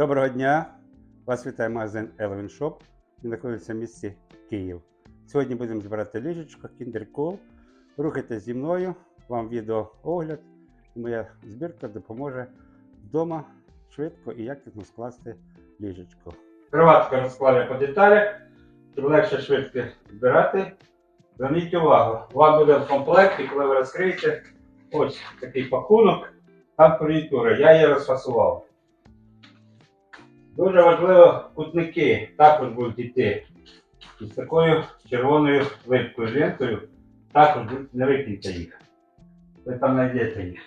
Доброго дня! Вас вітає магазин Elvin Shop. Він знаходиться в місті Київ. Сьогодні будемо збирати ліжечко Kinder Cool. Рухайтесь зі мною, вам відеоогляд. І моя збірка допоможе вдома швидко і якісно скласти ліжечко. Кроватка розкладає по деталях, щоб легше швидко збирати. Зверніть увагу, у вас буде в комплекті, коли ви розкриєте ось такий пакунок, там фурнітура. Я її розфасував. Дуже важливо, кутники також будуть йти із такою червоною липкою лентою. Також не викиньте їх. Ви там знайдете їх.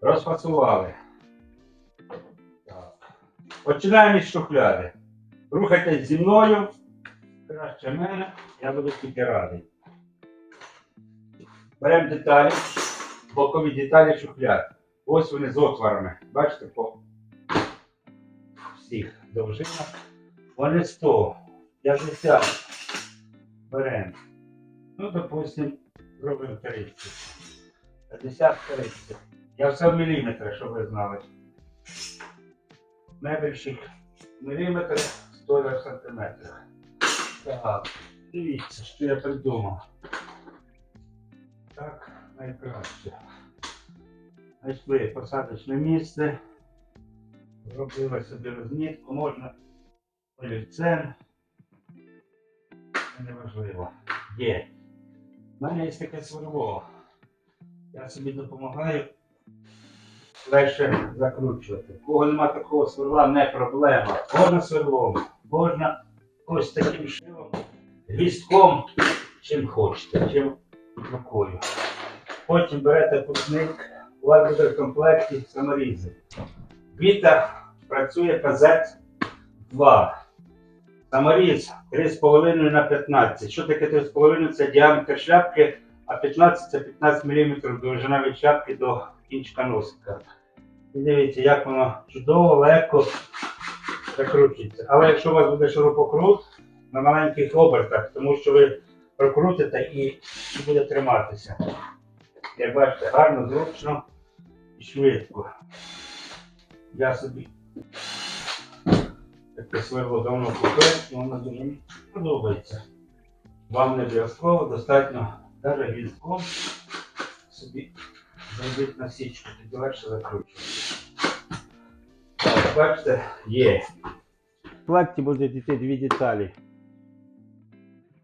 Розфасували. Починаємо із шухляди. Рухайтесь зі мною. Краще мене, я буду тільки радий. Беремо деталі, бокові деталі шухляд. Ось вони з отворами. Бачите, всіх довжинах. Вони 100, 50. Беремо. Ну, допустим, робимо 30. 50 30. Я все в міліметри, щоб ви знали. Найбільших міліметр, столяр в сантиметрах. Так, дивіться, що я придумав. Так, найкраще. Знайшли посадочне місце. Зробили собі розмітку, можна олівцем. Це неважливо. Є. У мене є таке сверло. Я собі допомагаю легше закручувати. У кого нема такого сверла, не проблема. Можна сверлом, можна ось таким шилом, гвістком, чим хочете, чим рукою. Потім берете путник, у вас буде в комплекті саморізи. Віта працює ПЗ-2. Саморіз 3,5 на 15. Що таке 3,5? Це діаметр шляпки, а 15 це 15 мм довжина від шляпки до кінчика носика. І дивіться, як воно чудово, легко закручується. Але якщо у вас буде шурупокрут на маленьких обертах, тому що ви прокрутите і буде триматися. Як бачите, гарно, зручно і швидко. Я собі таке сверло давно купив, і воно дуже подобається. Вам не обов'язково, достатньо навіть гвіздком собі зробити насічку, тоді легше закручувати. Так, бачите, є. В платі будуть йти дві деталі.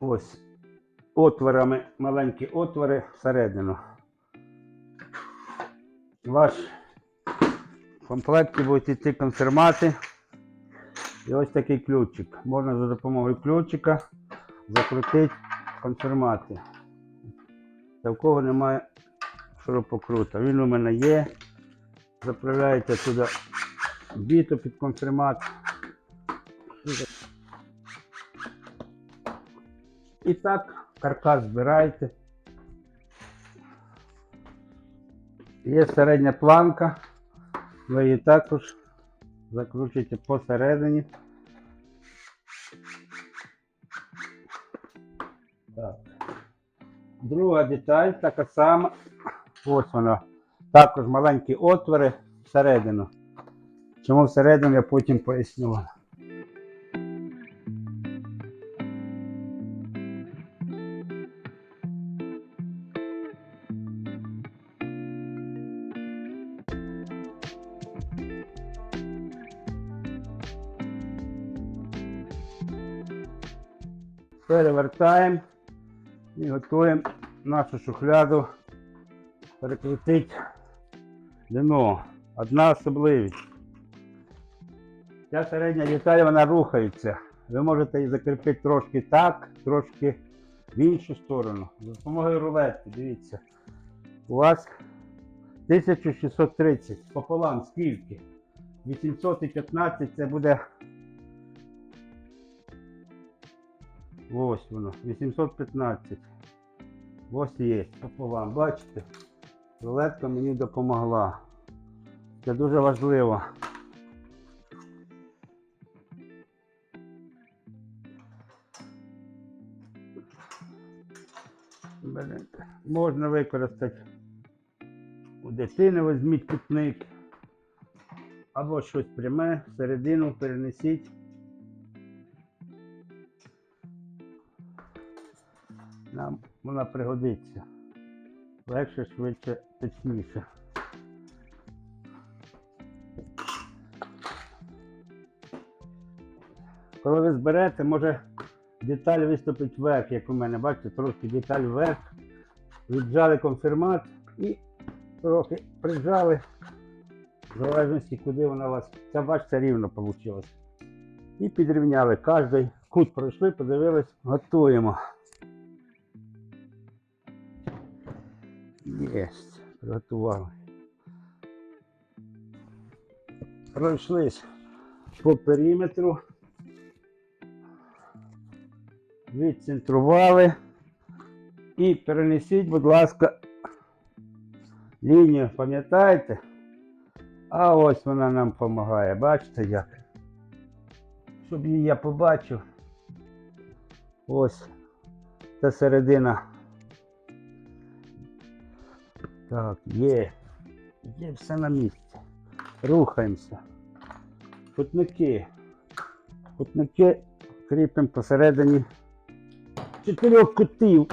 Ось отворами, маленькі отвори всередину. Ваш в комплекті будуть йти конфірмати. І ось такий ключик. Можна за допомогою ключика закрутити конфірмати. Та в кого немає шурупокрута. Він у мене є. Заправляєте туди біту під конфірмат. І так каркас збираєте. Є середня планка. Ви її також закручуєте посередині. Так. Друга деталь така сама. Ось вона. Також маленькі отвори всередину. Чому всередину я потім поясню. Перевертаємо і готуємо нашу шухляду перекрутити дно. Одна особливість. Ця середня деталь вона рухається. Ви можете її закріпити трошки так, трошки в іншу сторону. За допомогою рулетки, дивіться. У вас 1630 пополам скільки? 815 це буде Ось воно, 815. Ось є пополам. Бачите? Рулетка мені допомогла. Це дуже важливо. Можна використати у дитини візьміть кутник. або щось пряме, всередину перенесіть. Вона пригодиться. Легше, швидше, точніше. Коли ви зберете, може деталь виступить вверх, як у мене. Бачите, трошки деталь вверх. Віджали конфірмат і трохи прижали. В залежності, куди вона у вас. Це бачите, рівно вийшло. І підрівняли. Кожний кут пройшли, подивились, готуємо. Єсть, приготували. Пройшлись по периметру. Відцентрували. І перенесіть, будь ласка, лінію, пам'ятаєте? А ось вона нам допомагає. Бачите як? Щоб її я побачив. Ось. Це середина. Так, є. Є все на місці. Рухаємося. Кутники. Кутники кріпимо посередині чотирьох кутів.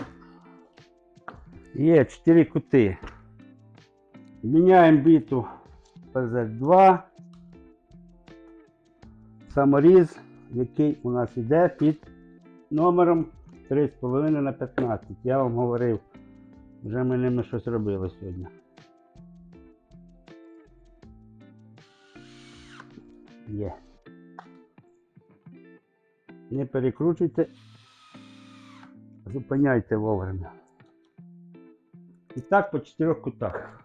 Є чотири кути. Міняємо біту PZ2. Саморіз, який у нас йде під номером 3,5 на 15. Я вам говорив, вже ми ними щось робили сьогодні. Є. Не перекручуйте, зупиняйте вовремя. І так по чотирьох кутах.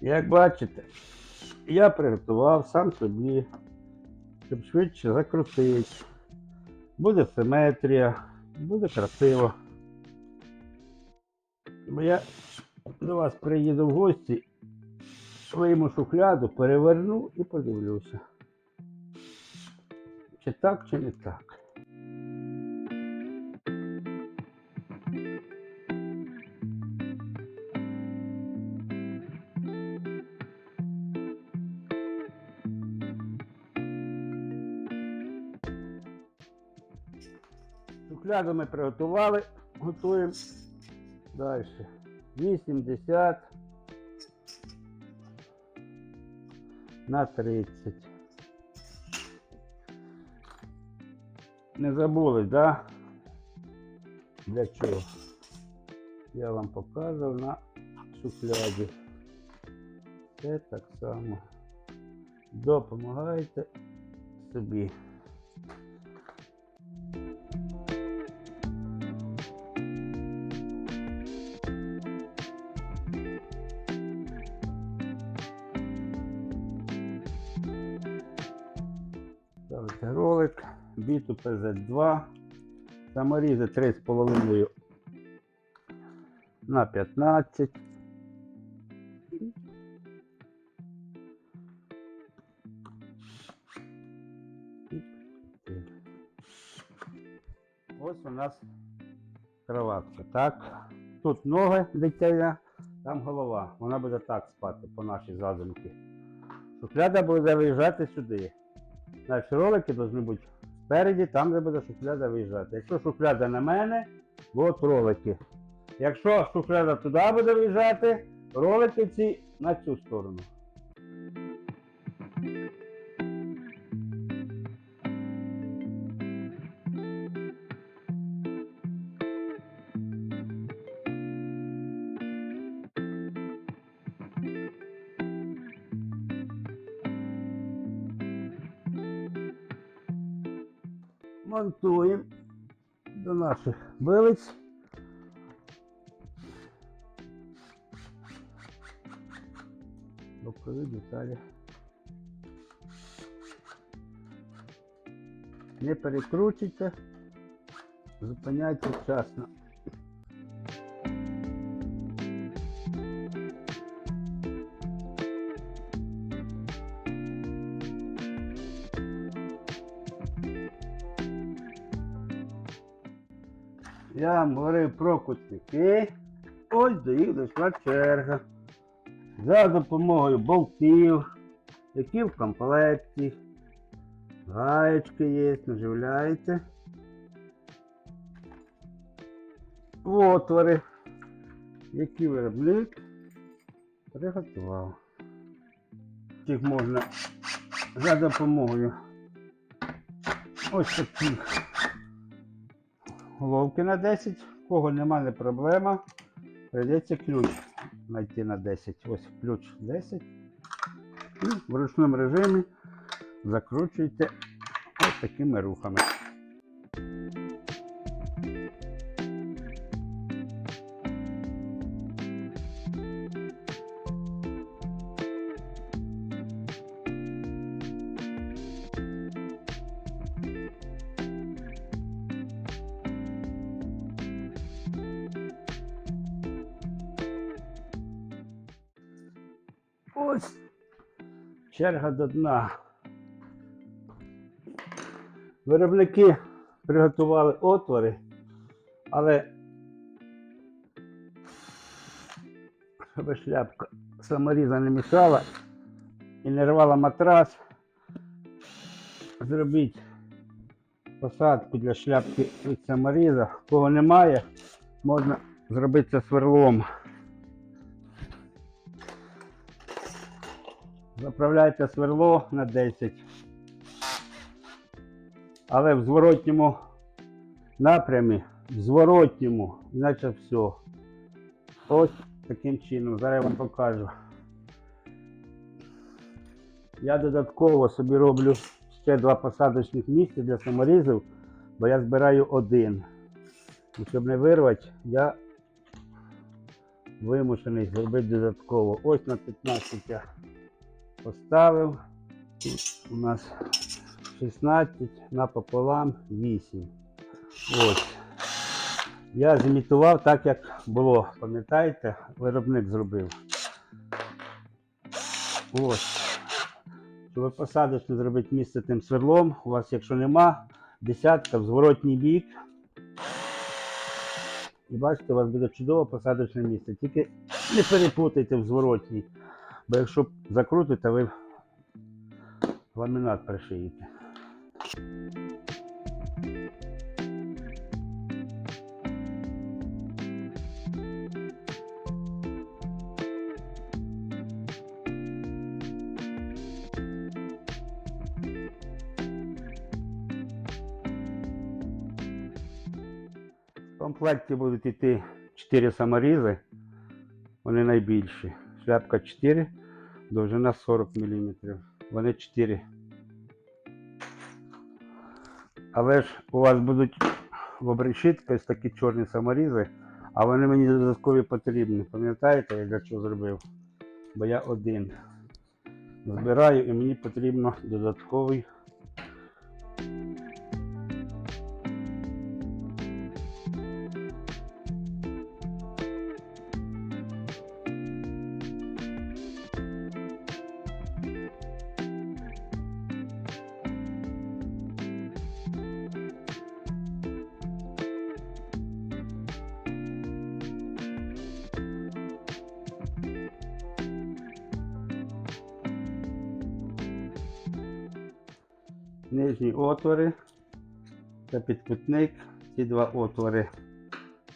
Як бачите, я приготував сам собі, щоб швидше закрутити. Буде симетрія, буде красиво. Я до вас приїду в гості, вийму шухляду, переверну і подивлюся. Чи так, чи не так. Шухляду ми приготували, готуємо далі. 80 на 30. Не забули, да? Для чого? Я вам показував на шухляді. Це так само. Допомагайте собі. Біту PZ2, саморізи 3,5 на 15. Ось у нас кроватка. Так. Тут ноги дитя, там голова. Вона буде так спати по нашій задумці. Шухляда буде виїжджати сюди. Значить, ролики повинні бути спереді, там, де буде шухляда виїжджати. Якщо шухляда на мене, от ролики. Якщо шухляда туди буде виїжджати, ролики ці на цю сторону. Билиць. Бокові деталі. Не перекручуйте, зупиняйте вчасно. Я говорив про кутники. Ось до їх дійшла черга. За допомогою болтів, які в комплекті. Гаєчки є, наживляєте. Отвори, які виробник приготував. Їх можна за допомогою ось таких головки на 10. В Кого нема, не проблема. Прийдеться ключ знайти на 10. Ось ключ 10. І в ручному режимі закручуйте ось такими рухами. Черга до дна. Виробники приготували отвори, але щоб шляпка саморіза не мішала і не рвала матрас, зробіть посадку для шляпки від саморіза. Кого немає, можна зробити це сверлом. Заправляйте сверло на 10. Але в зворотньому напрямі, в зворотньому, іначе все. Ось таким чином. Зараз я вам покажу. Я додатково собі роблю ще два посадочних місця для саморізів, бо я збираю один. І щоб не вирвати, я вимушений зробити додатково. Ось на 15 я поставив. У нас 16 напополам 8. Ось. Я зімітував так, як було. Пам'ятаєте, виробник зробив. Ось. Щоб посадочно зробити місце тим сверлом, у вас, якщо нема, десятка в зворотній бік. І бачите, у вас буде чудове посадочне місце. Тільки не перепутайте в зворотній. Бо якщо закрутите, ви ламінат пришиєте. В комплекті будуть йти 4 саморізи. Вони найбільші. Шляпка 4, довжина 40 мм. Вони 4. Але ж у вас будуть в обрешітки ось такі чорні саморізи, а вони мені додаткові потрібні. Пам'ятаєте, я для чого зробив? Бо я один. Збираю і мені потрібно додатковий. Нижні отвори та підкутник. Ці два отвори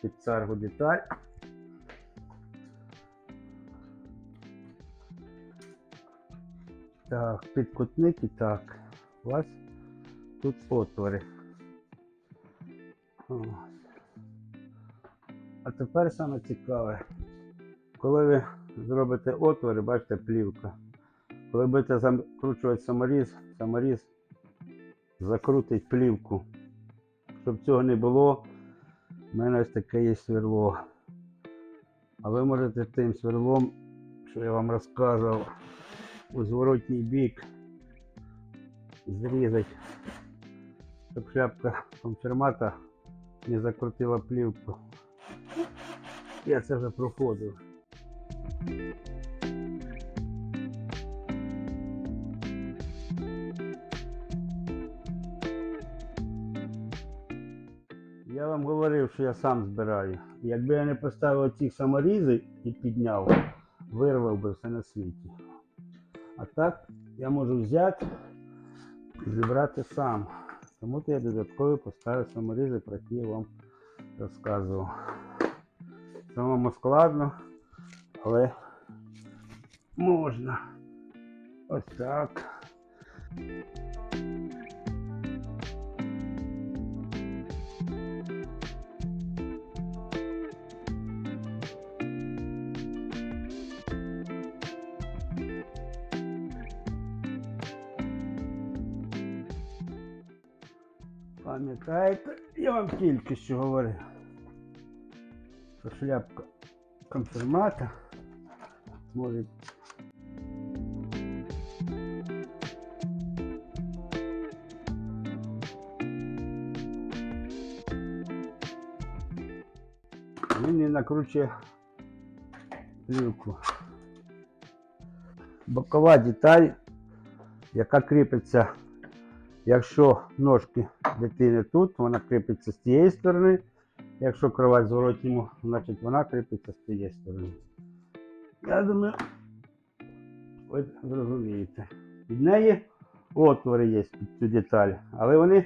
під царгу деталь. Так, підкутник і так. У вас тут отвори. А тепер саме цікаве, коли ви зробите отвори, бачите плівка. Коли будете закручувати саморіз, саморіз закрутить плівку. Щоб цього не було, в мене ось таке є сверло. А ви можете тим сверлом, що я вам розказував, у зворотній бік зрізати щоб шляпка конфірмата не закрутила плівку. Я це вже проходив. Вам говорив, що я сам збираю. Якби я не поставив ці саморізи і підняв, вирвав би все на світі. А так я можу взяти і зібрати сам. Тому то я додатково поставив саморізи, про які я вам розказував. Самому складно, але можна. Ось так. Пам'ятаєте, я вам тільки що говорив, що шляпка конфірмата може він не накручує плівку. Бокова деталь, яка кріпиться Якщо ножки дитини тут, вона кріпиться з тієї сторони. Якщо кровать зворотньому, значить вона кріпиться з тієї сторони. Я думаю, ви зрозумієте. Від неї отвори є під цю деталь, але вони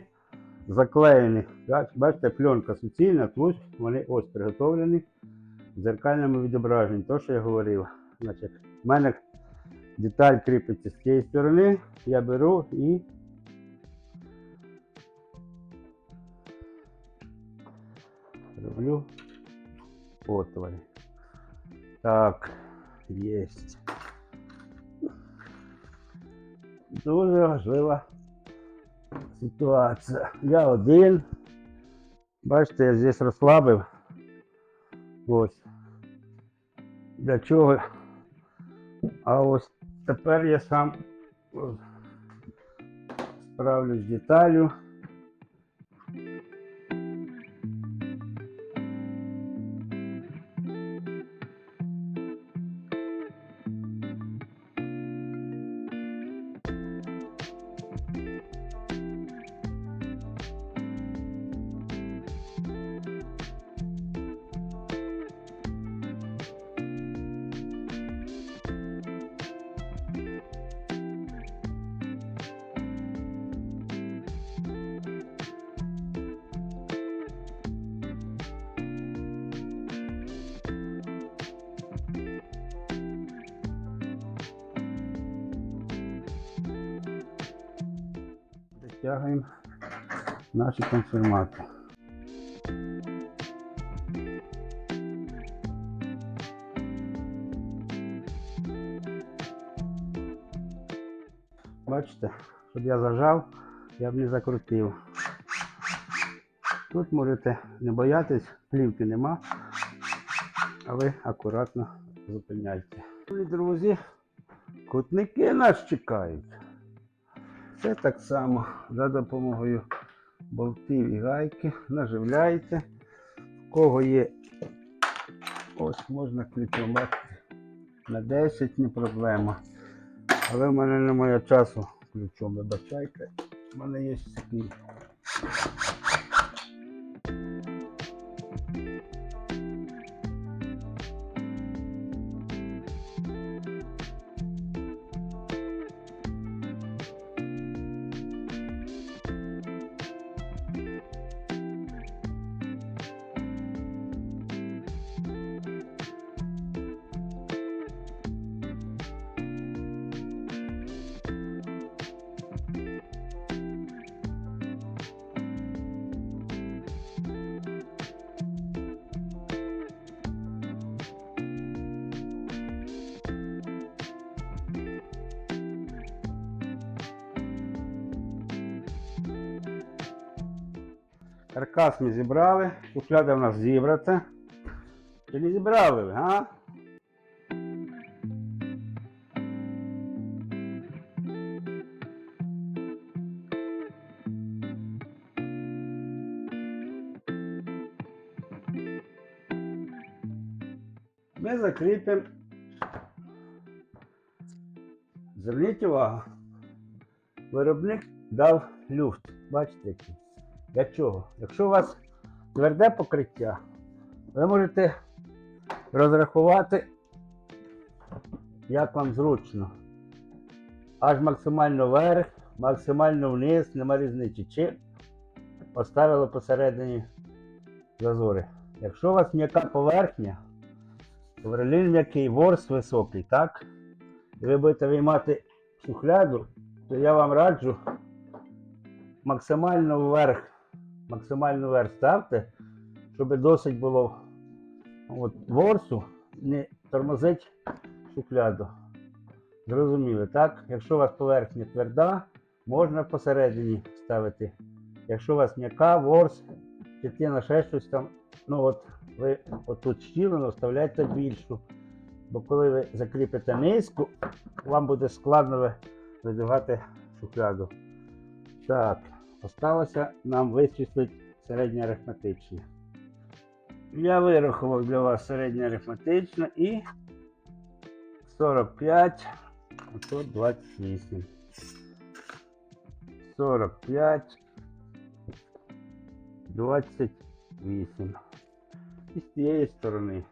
заклеєні. Бачите, пленка суцільна, тут вони ось приготовлені в дзеркальному відображенні. То, що я говорив. Значить, в мене деталь кріпиться з цієї сторони, я беру і роблю отвори. Так, єсть. Дуже важлива ситуація. Я один. Бачите, я здесь розслабив. Ось. Для чого? А ось тепер я сам справлюсь з деталю. Дотягуємо наші конфірмати. Бачите, щоб я зажав, я б не закрутив. Тут можете не боятись, плівки нема, а ви акуратно зупиняйте. Любі Друзі, кутники нас чекають. Це так само за допомогою болтів і гайки наживляється. В кого є, ось можна ключом на 10 не проблема. Але в мене немає часу ключом, вибачайте. У мене є такий. Каркас ми зібрали, шуфляда в нас зібраться. Чи не зібрали ви, а? Ми закріпимо. Зверніть увагу, виробник дав люфт. Бачите який? Для чого? Якщо у вас тверде покриття, ви можете розрахувати, як вам зручно. Аж максимально вверх, максимально вниз, нема різниці. Чи поставили посередині зазори. Якщо у вас м'яка поверхня, Ковролін м'який, ворс високий, так? І ви будете виймати шухляду, то я вам раджу максимально вверх, максимально вверх ставте, щоб досить було от, ворсу не тормозить шухляду. Зрозуміли, так? Якщо у вас поверхня тверда, можна посередині ставити. Якщо у вас м'яка, ворс, дитина ще щось там, ну от ви отут щілину вставляйте більшу. Бо коли ви закріпите низьку, вам буде складно ви- видавати шухляду. Так, осталося нам вичислити середнє арифметичне. Я вирахував для вас середнє арифметичне і 45, тут 28. 45, 28. І з цієї сторони.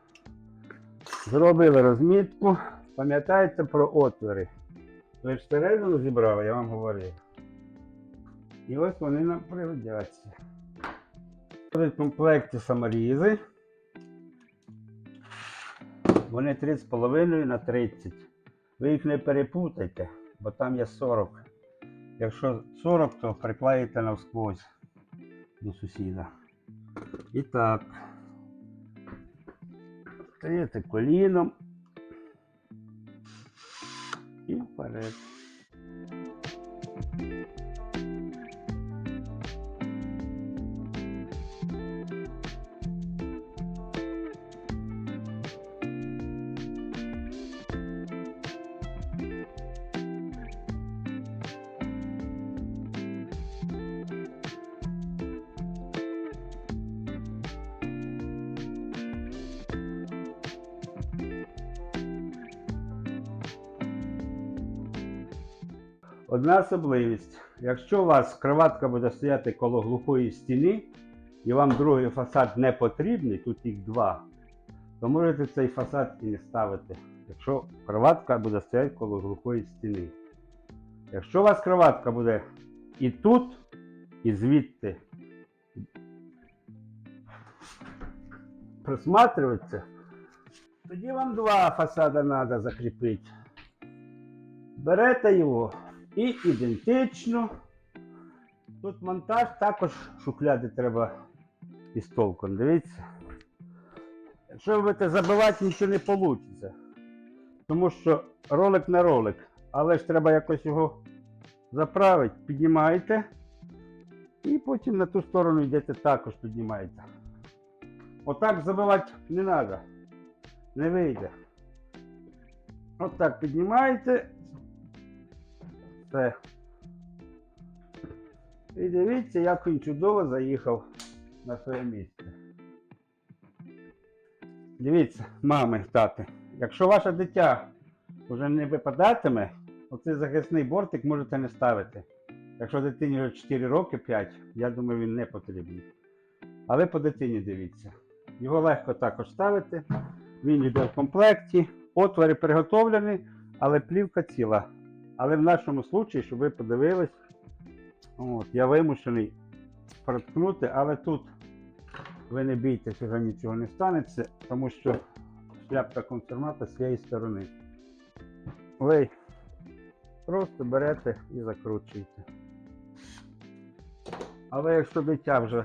Зробили розмітку. Пам'ятаєте про отвори. Ви ж всередину зібрали, я вам говорив. І ось вони нам пригодяться. В комплекті саморізи. Вони 3,5 на 30. Ви їх не перепутайте, бо там є 40. Якщо 40, то приклеїте навсквозь до сусіда. І так. Стаєте коліном. І вперед. Одна особливість. Якщо у вас кроватка буде стояти коло глухої стіни, і вам другий фасад не потрібний, тут їх два, то можете цей фасад і не ставити. Якщо кроватка буде стояти коло глухої стіни. Якщо у вас кроватка буде і тут, і звідти присматриватися, тоді вам два фасада треба закріпити. Берете його і ідентично. Тут монтаж також шухляди треба із толком. Дивіться. Якщо ви будете забивати, нічого не вийде. Тому що ролик на ролик. Але ж треба якось його заправити. Піднімаєте. І потім на ту сторону йдете також піднімаєте. Отак забивати не треба. Не вийде. Отак піднімаєте. Все. І дивіться, як він чудово заїхав на своє місце. Дивіться, мами, тати, якщо ваше дитя вже не випадатиме, оцей захисний бортик можете не ставити. Якщо дитині вже 4 роки 5, я думаю, він не потрібний. Але по дитині дивіться. Його легко також ставити. Він йде в комплекті, отвори приготовлені, але плівка ціла. Але в нашому случаї, щоб ви подивились, от, я вимушений проткнути, але тут ви не бійтеся, вже нічого не станеться, тому що шляпка консервата з цієї сторони. Ви просто берете і закручуєте. Але якщо дитя вже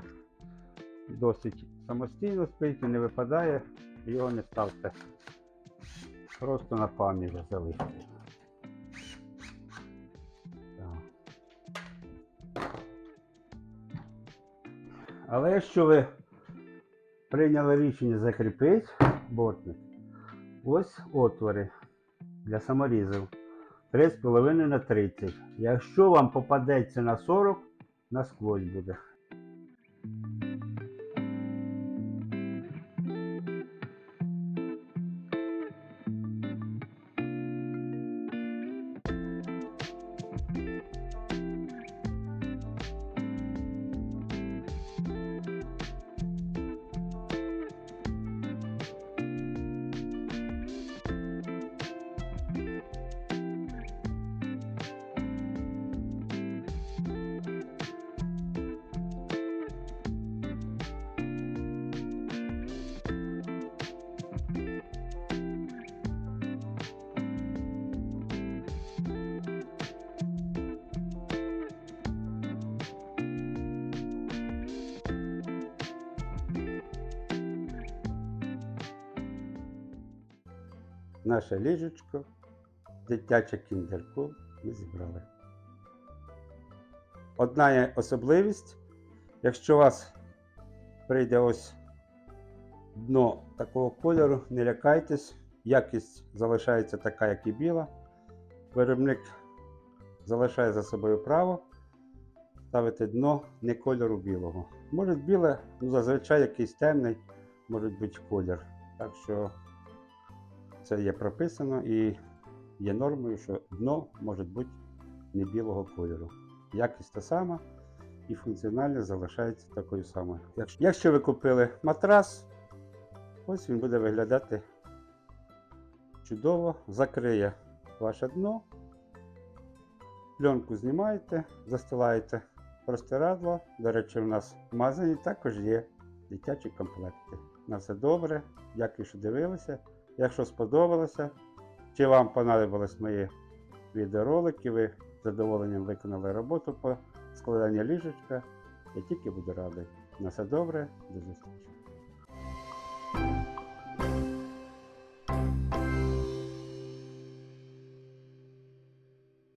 досить самостійно спить і не випадає, його не ставте. Просто на пам'ять залиште. Але якщо ви прийняли рішення закріпити бортник, ось отвори для саморізів 3,5 на 30. Якщо вам попадеться на 40, насквозь буде. Наше ліжечко, дитяче кіндерку ми зібрали. Одна є особливість, якщо у вас прийде ось дно такого кольору, не лякайтесь, якість залишається така, як і біла. Виробник залишає за собою право ставити дно не кольору білого. Може біле, ну зазвичай якийсь темний, може бути колір. Так що це є прописано і є нормою, що дно може бути не білого кольору. Якість та сама і функціональність залишається такою самою. Якщо, ви купили матрас, ось він буде виглядати чудово, закриє ваше дно. Пленку знімаєте, застилаєте простирадло. До речі, у нас в магазині також є дитячі комплекти. На все добре. Дякую, що дивилися. Якщо сподобалося, чи вам понадобились мої відеоролики, ви з задоволенням виконали роботу по складанню ліжечка, я тільки буду радий. На все добре, до зустрічі.